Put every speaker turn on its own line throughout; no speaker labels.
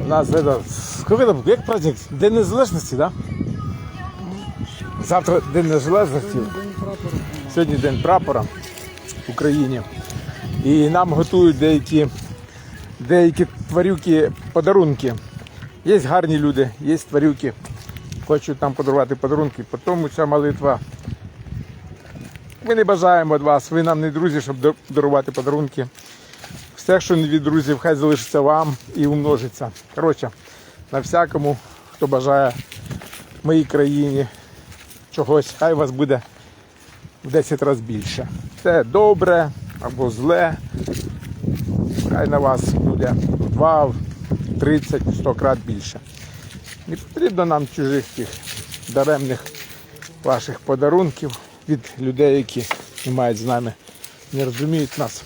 У нас это, сколько там, як праздник? День Незалежності, да? Завтра День Незалежності. Сьогодні День прапора в Україні. І нам готують деякі, деякі тварюки подарунки. Є гарні люди, є тварюки. Хочуть нам подарувати подарунки. Тому ця молитва. Ми не бажаємо від вас, ви нам не друзі, щоб дарувати подарунки. Все, що не від друзів, хай залишиться вам і умножиться. Коротше, на всякому, хто бажає моїй країні чогось, хай вас буде в 10 разів більше. Це добре або зле. Хай на вас буде в 2, 30, 100 крат більше. Не потрібно нам чужих тих даремних ваших подарунків від людей, які мають з нами, не розуміють нас.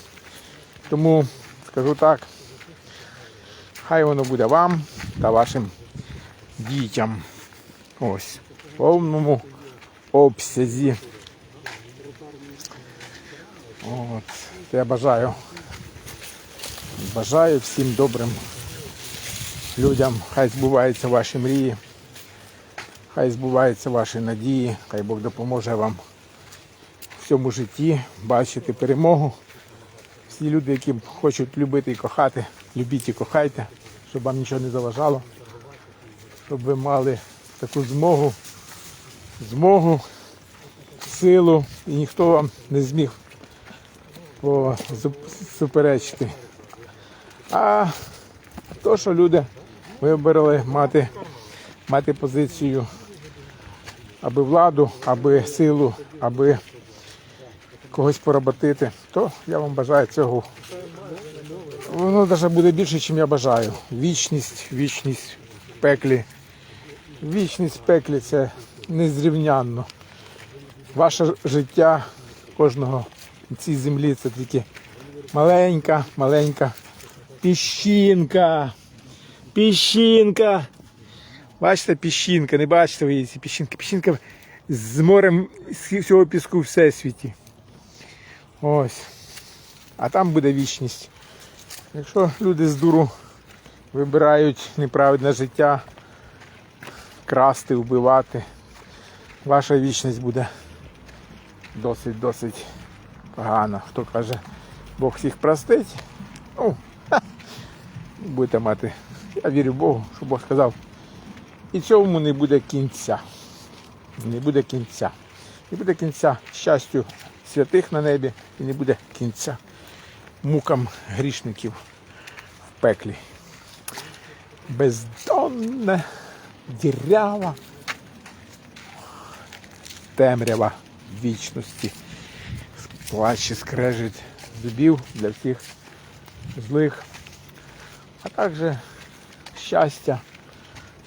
Тому скажу так, хай воно буде вам та вашим дітям. Ось, в повному обсязі. От, я бажаю, бажаю всім добрим людям, хай збуваються ваші мрії, хай збуваються ваші надії, хай Бог допоможе вам в цьому житті бачити перемогу. Всі люди, які хочуть любити і кохати, любіть і кохайте, щоб вам нічого не заважало, щоб ви мали таку змогу, змогу, силу, і ніхто вам не зміг суперечити. А то, що люди вибрали мати, мати позицію аби владу, аби силу, аби когось поработити, то я вам бажаю цього. Воно навіть буде більше, ніж я бажаю. Вічність, вічність в пеклі. Вічність в пеклі це незрівнянно. Ваше життя кожного на цій землі це тільки маленька, маленька піщинка. Піщинка. Бачите, піщинка, не бачите ви ці піщинки. Піщинка з морем з всього піску в всесвіті. Ось. А там буде вічність. Якщо люди з дуру вибирають неправедне життя, красти, вбивати, ваша вічність буде досить-досить погана. Хто каже, Бог всіх простить, ну, ха, будете мати. Я вірю Богу, що Бог сказав. І цьому не буде кінця. Не буде кінця. Не буде кінця щастю святих на небі і не буде кінця мукам грішників в пеклі. Бездонне, дірява, темрява вічності. Плач скрежить зубів для всіх злих, а також щастя,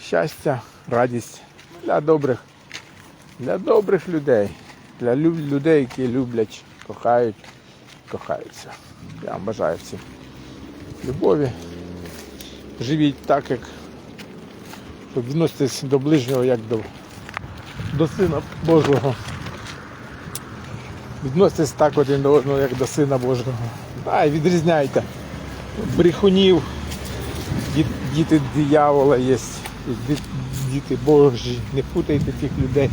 щастя, радість для добрих, для добрих людей, для людей, які люблять, кохають, кохаються. Я вам бажаю всім любові. Живіть так, як щоб відноситись до ближнього, як до, до Сина Божого. Відноситесь так один до одного, як до Сина Божого. Да, і відрізняйте брехунів, діти диявола є, діти Божі. Не путайте цих людей.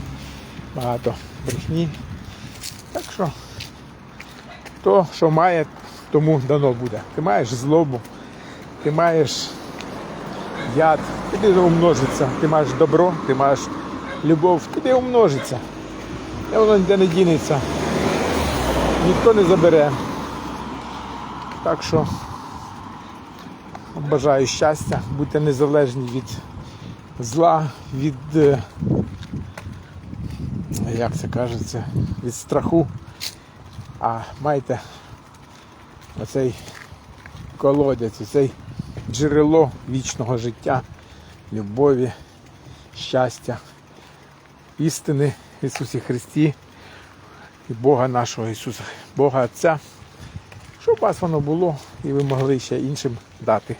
Багато брехні. Так що, то, що має, тому дано буде. Ти маєш злобу, ти маєш яд, тобі умножиться. Ти маєш добро, ти маєш любов, тобі умножиться. І воно ніде не дінеться. Ніхто не забере. Так що бажаю щастя, будьте незалежні від зла, від, е, як це кажеться, від страху. А майте оцей колодязь, оцей джерело вічного життя, любові, щастя, істини в Ісусі Христі і Бога нашого Ісуса, Бога Отця, щоб у вас воно було і ви могли ще іншим дати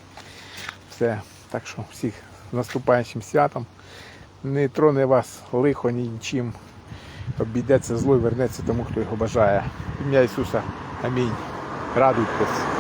все. Так що всіх з наступаючим святом. Не троне вас лихо ні нічим. Обійдеться зло і вернеться тому, хто його бажає. Ім'я Ісуса. Амінь. Радуйтесь.